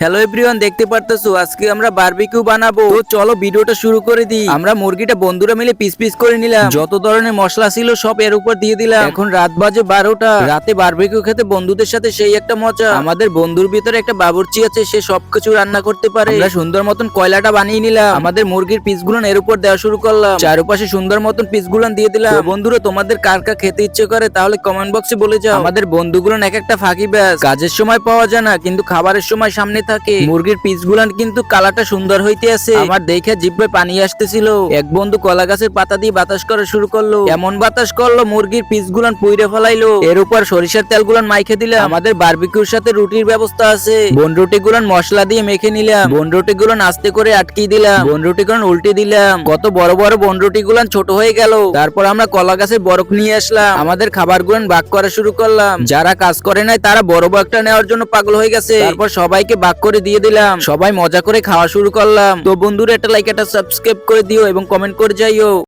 Hello everyone দেখতে পারতেছো? আজকে আমরা বারবিকিউ বানাবো। তো চলো ভিডিওটা শুরু করে দিই। আমরা মুরগিটা বন্ধুরা মিলে পিস পিস করে নিলাম। যত ধরনের মশলা ছিল সব এর উপর দিয়ে দিলাম। এখন রাত বাজে বারোটা। রাতে বারবিকিউ খেতে বন্ধুদের সাথে সেই একটা মজা। আমাদের বন্ধুর ভিতরে একটা বাবুর্চি আছে, সে সবকিছু রান্না করতে পারে। আমরা সুন্দর মতন কয়লাটা বানিয়ে নিলাম। আমাদের মুরগির পিসগুলো এর উপর দেওয়া শুরু করলাম। চারপাশে সুন্দর মতন পিসগুলো দিয়ে দিলাম। বন্ধুরা, তোমাদের কার কার খেতে ইচ্ছে করে তাহলে কমেন্ট বক্সে বলে যাও। আমাদের বন্ধুগুলো এক একটা ফাঁকি ব্যাস। কাজের সময় পাওয়া যায় না, কিন্তু খাবারের সময় সামনে থাকে। মুরগির পিসগুলো কিন্তু কালারটা সুন্দর হইতে আছে। আমার দেখে জিব্বে পানি আসতেছিল। এক বন্ধু কলা গাছের পাতা দিয়ে বাতাস করা শুরু করল। এমন বাতাস করল মুরগির পিসগুলান পুইরে ফেলাইলো। এর উপর সরিষার তেলগুলান মাইখে দিলাম। আমাদের বারবিকিউর সাথে রুটির ব্যবস্থা আছে। বন রুটি গুলান মশলা দিয়ে মেখে নিলাম। বন রুটি গুলান আস্তে করে আটকে দিলাম। বন রুটি গুলান উল্টে দিলাম। কত বড় বড় বন রুটি গুলান ছোট হয়ে গেল। তারপর আমরা কলা গাছের বরফ নিয়ে আসলাম। আমাদের খাবার গুলান ভাগ করা শুরু করলাম। যারা কাজ করে নাই, তারা বড় বাগটা নেওয়ার জন্য পাগল হয়ে গেছে। তারপর সবাইকে ভাগ করে দিয়ে দিলাম। সবাই মজা করে খাওয়া শুরু করলাম। তো বন্ধুরা, একটা লাইক একটা সাবস্ক্রাইব করে দিও এবং কমেন্ট করে যাইও।